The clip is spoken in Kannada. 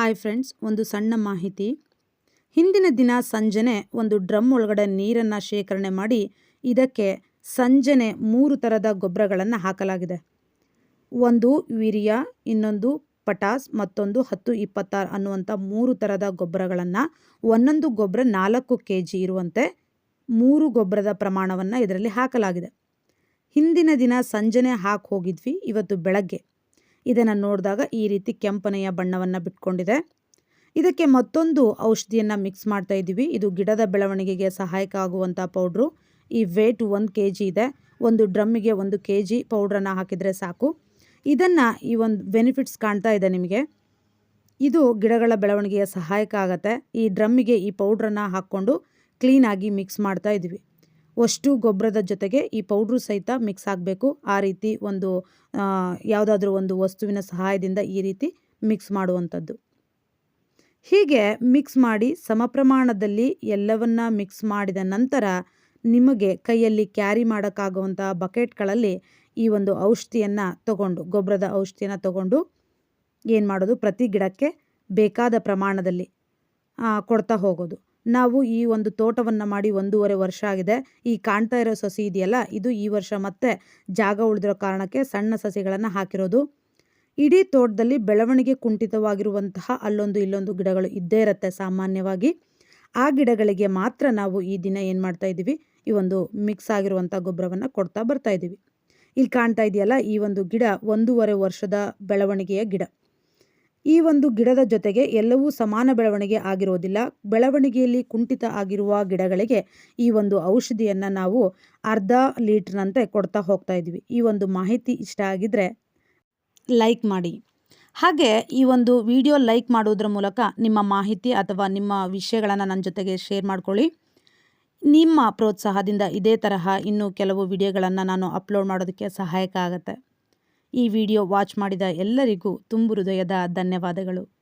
ಹಾಯ್ ಫ್ರೆಂಡ್ಸ್ ಒಂದು ಸಣ್ಣ ಮಾಹಿತಿ. ಹಿಂದಿನ ದಿನ ಸಂಜನೆ ಒಂದು ಡ್ರಮ್ ಒಳಗಡೆ ನೀರನ್ನು ಶೇಖರಣೆ ಮಾಡಿ ಇದಕ್ಕೆ ಸಂಜನೆ ಮೂರು ಥರದ ಗೊಬ್ಬರಗಳನ್ನು ಹಾಕಲಾಗಿದೆ. ಒಂದು ವೀರ್ಯ ಇನ್ನೊಂದು ಪಟಾಸ್, ಮತ್ತೊಂದು ಹತ್ತು ಇಪ್ಪತ್ತಾರು ಅನ್ನುವಂಥ ಮೂರು ಥರದ ಗೊಬ್ಬರಗಳನ್ನು ಒಂದೊಂದು ಗೊಬ್ಬರ ನಾಲ್ಕು ಕೆ ಜಿ ಇರುವಂತೆ ಮೂರು ಗೊಬ್ಬರದ ಪ್ರಮಾಣವನ್ನು ಇದರಲ್ಲಿ ಹಾಕಲಾಗಿದೆ. ಹಿಂದಿನ ದಿನ ಸಂಜನೆ ಹಾಕಿ ಹೋಗಿದ್ವಿ, ಇವತ್ತು ಬೆಳಗ್ಗೆ. ಇದನ್ನು ನೋಡಿದಾಗ ಈ ರೀತಿ ಕೆಂಪನೆಯ ಬಣ್ಣವನ್ನು ಬಿಟ್ಕೊಂಡಿದೆ. ಇದಕ್ಕೆ ಮತ್ತೊಂದು ಔಷಧಿಯನ್ನು ಮಿಕ್ಸ್ ಮಾಡ್ತಾ ಇದ್ದೀವಿ. ಇದು ಗಿಡದ ಬೆಳವಣಿಗೆಗೆ ಸಹಾಯಕ ಆಗುವಂಥ ಪೌಡ್ರು. ಈ ವೇಟ್ ಒಂದು ಕೆ ಜಿ ಇದೆ. ಒಂದು ಡ್ರಮ್ಮಿಗೆ ಒಂದು ಕೆ ಜಿ ಪೌಡ್ರನ್ನು ಹಾಕಿದರೆ ಸಾಕು. ಇದನ್ನು ಈ ಒಂದು ಬೆನಿಫಿಟ್ಸ್ ಕಾಣ್ತಾ ಇದೆ ನಿಮಗೆ. ಇದು ಗಿಡಗಳ ಬೆಳವಣಿಗೆಯ ಸಹಾಯಕ ಆಗುತ್ತೆ. ಈ ಡ್ರಮ್ಮಿಗೆ ಈ ಪೌಡ್ರನ್ನು ಹಾಕ್ಕೊಂಡು ಕ್ಲೀನಾಗಿ ಮಿಕ್ಸ್ ಮಾಡ್ತಾ ಇದ್ದೀವಿ. ಅಷ್ಟು ಗೊಬ್ಬರದ ಜೊತೆಗೆ ಈ ಪೌಡ್ರು ಸಹಿತ ಮಿಕ್ಸ್ ಆಗಬೇಕು. ಆ ರೀತಿ ಒಂದು ಯಾವುದಾದ್ರೂ ಒಂದು ವಸ್ತುವಿನ ಸಹಾಯದಿಂದ ಈ ರೀತಿ ಮಿಕ್ಸ್ ಮಾಡುವಂಥದ್ದು. ಹೀಗೆ ಮಿಕ್ಸ್ ಮಾಡಿ ಸಮ ಪ್ರಮಾಣದಲ್ಲಿ ಎಲ್ಲವನ್ನ ಮಿಕ್ಸ್ ಮಾಡಿದ ನಂತರ ನಿಮಗೆ ಕೈಯಲ್ಲಿ ಕ್ಯಾರಿ ಮಾಡೋಕ್ಕಾಗುವಂಥ ಬಕೆಟ್ಗಳಲ್ಲಿ ಈ ಒಂದು ಔಷಧಿಯನ್ನು ತಗೊಂಡು, ಗೊಬ್ಬರದ ಔಷಧಿಯನ್ನು ತಗೊಂಡು ಏನು ಮಾಡೋದು? ಪ್ರತಿ ಗಿಡಕ್ಕೆ ಬೇಕಾದ ಪ್ರಮಾಣದಲ್ಲಿ ಕೊಡ್ತಾ ಹೋಗೋದು. ನಾವು ಈ ಒಂದು ತೋಟವನ್ನು ಮಾಡಿ ಒಂದೂವರೆ ವರ್ಷ ಆಗಿದೆ. ಈ ಕಾಣ್ತಾ ಇರೋ ಸಸಿ ಇದೆಯಲ್ಲ? ಇದು ಈ ವರ್ಷ ಮತ್ತೆ ಜಾಗ ಉಳಿದಿರೋ ಕಾರಣಕ್ಕೆ ಸಣ್ಣ ಸಸಿಗಳನ್ನು ಹಾಕಿರೋದು. ಇಡೀ ತೋಟದಲ್ಲಿ ಬೆಳವಣಿಗೆ ಕುಂಠಿತವಾಗಿರುವಂತಹ ಅಲ್ಲೊಂದು ಇಲ್ಲೊಂದು ಗಿಡಗಳು ಇದ್ದೇ ಇರುತ್ತೆ ಸಾಮಾನ್ಯವಾಗಿ. ಆ ಗಿಡಗಳಿಗೆ ಮಾತ್ರ ನಾವು ಈ ದಿನ ಏನು ಮಾಡ್ತಾ ಇದ್ದೀವಿ? ಈ ಒಂದು ಮಿಕ್ಸ್ ಆಗಿರುವಂಥ ಗೊಬ್ಬರವನ್ನು ಕೊಡ್ತಾ ಬರ್ತಾ ಇದ್ದೀವಿ. ಇಲ್ಲಿ ಕಾಣ್ತಾ ಇದೆಯಲ್ಲ, ಈ ಒಂದು ಗಿಡ ಒಂದೂವರೆ ವರ್ಷದ ಬೆಳವಣಿಗೆಯ ಗಿಡ. ಈ ಒಂದು ಗಿಡದ ಜೊತೆಗೆ ಎಲ್ಲವೂ ಸಮಾನ ಬೆಳವಣಿಗೆ ಆಗಿರೋದಿಲ್ಲ. ಬೆಳವಣಿಗೆಯಲ್ಲಿ ಕುಂಠಿತ ಆಗಿರುವ ಗಿಡಗಳಿಗೆ ಈ ಒಂದು ಔಷಧಿಯನ್ನು ನಾವು ಅರ್ಧ ಲೀಟ್ರ್ನಂತೆ ಕೊಡ್ತಾ ಹೋಗ್ತಾ ಇದ್ವಿ. ಈ ಒಂದು ಮಾಹಿತಿ ಇಷ್ಟ ಆಗಿದ್ರೆ ಲೈಕ್ ಮಾಡಿ. ಹಾಗೆ ಈ ಒಂದು ವಿಡಿಯೋ ಲೈಕ್ ಮಾಡೋದ್ರ ಮೂಲಕ ನಿಮ್ಮ ಮಾಹಿತಿ ಅಥವಾ ನಿಮ್ಮ ವಿಷಯಗಳನ್ನು ನನ್ನ ಜೊತೆಗೆ ಶೇರ್ ಮಾಡ್ಕೊಳ್ಳಿ. ನಿಮ್ಮ ಪ್ರೋತ್ಸಾಹದಿಂದ ಇದೇ ತರಹ ಇನ್ನೂ ಕೆಲವು ವಿಡಿಯೋಗಳನ್ನು ನಾನು ಅಪ್ಲೋಡ್ ಮಾಡೋದಕ್ಕೆ ಸಹಾಯಕ ಆಗುತ್ತೆ. ಈ ವಿಡಿಯೋ ವಾಚ್ ಮಾಡಿದ ಎಲ್ಲರಿಗೂ ತುಂಬು ಹೃದಯದ ಧನ್ಯವಾದಗಳು.